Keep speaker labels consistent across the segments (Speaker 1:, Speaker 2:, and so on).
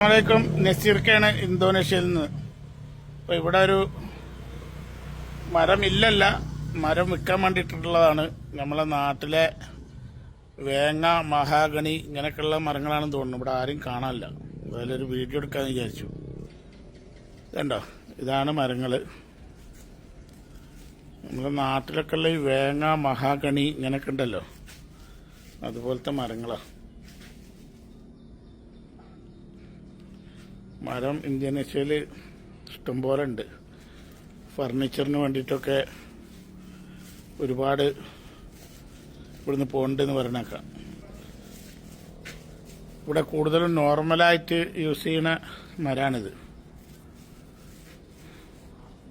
Speaker 1: അസ്സലാമലൈക്കും. നസീർക്കാണ് ഇന്തോനേഷ്യയിൽ നിന്ന്. അപ്പൊ ഇവിടെ ഒരു മരമില്ലല്ല. മരം വിൽക്കാൻ വേണ്ടിയിട്ടുള്ളതാണ്. നമ്മളെ നാട്ടിലെ വേങ്ങ മഹാഗണി ഇങ്ങനെയൊക്കെയുള്ള മരങ്ങളാണെന്ന് തോന്നുന്നു. ഇവിടെ ആരും കാണാനില്ല. അതിലൊരു വീഡിയോ എടുക്കാന്ന് വിചാരിച്ചു. കണ്ടോ ഇതാണ് മരങ്ങൾ. നമ്മുടെ നാട്ടിലൊക്കെ ഉള്ള ഈ വേങ്ങ മഹാഗണി ഇങ്ങനെയൊക്കെ ഉണ്ടല്ലോ. അതുപോലത്തെ മരങ്ങളാണ് മരം ഇന്തോനേഷ്യയിൽ ഇഷ്ടംപോലെ ഉണ്ട്. ഫർണിച്ചറിന് വേണ്ടിയിട്ടൊക്കെ ഒരുപാട് ഇവിടുന്ന് പോകണ്ടെന്ന് പറഞ്ഞേക്കാം. ഇവിടെ കൂടുതലും നോർമലായിട്ട് യൂസ് ചെയ്യുന്ന മരാണിത്.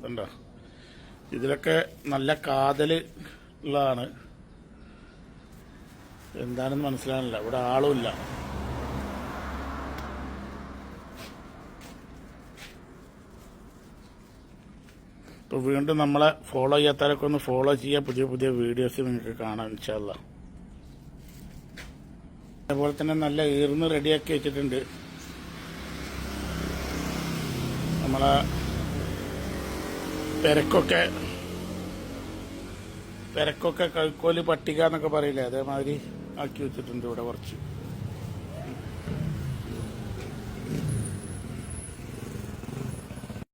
Speaker 1: ഉണ്ടോ ഇതിലൊക്കെ നല്ല കാതൽ ഉള്ളതാണ്. എന്താണെന്ന് മനസ്സിലാകുന്നില്ല ഇവിടെ ആളുമില്ല ഇപ്പോൾ വീണ്ടും നമ്മളെ ഫോളോ ചെയ്യാത്തവരൊക്കെ ഒന്ന് ഫോളോ ചെയ്യുക പുതിയ പുതിയ വീഡിയോസ് നിങ്ങൾക്ക് കാണാം ഇൻഷാല്ല അതേപോലെ തന്നെ നല്ല ഈർന്ന് റെഡിയാക്കി വെച്ചിട്ടുണ്ട്. നമ്മളെ പെരക്കൊക്കെ പെരക്കൊക്കെ കൈക്കോൽ പട്ടിക എന്നൊക്കെ പറയില്ലേ അതേമാതിരി ആക്കി വെച്ചിട്ടുണ്ട് ഇവിടെ കുറച്ച്.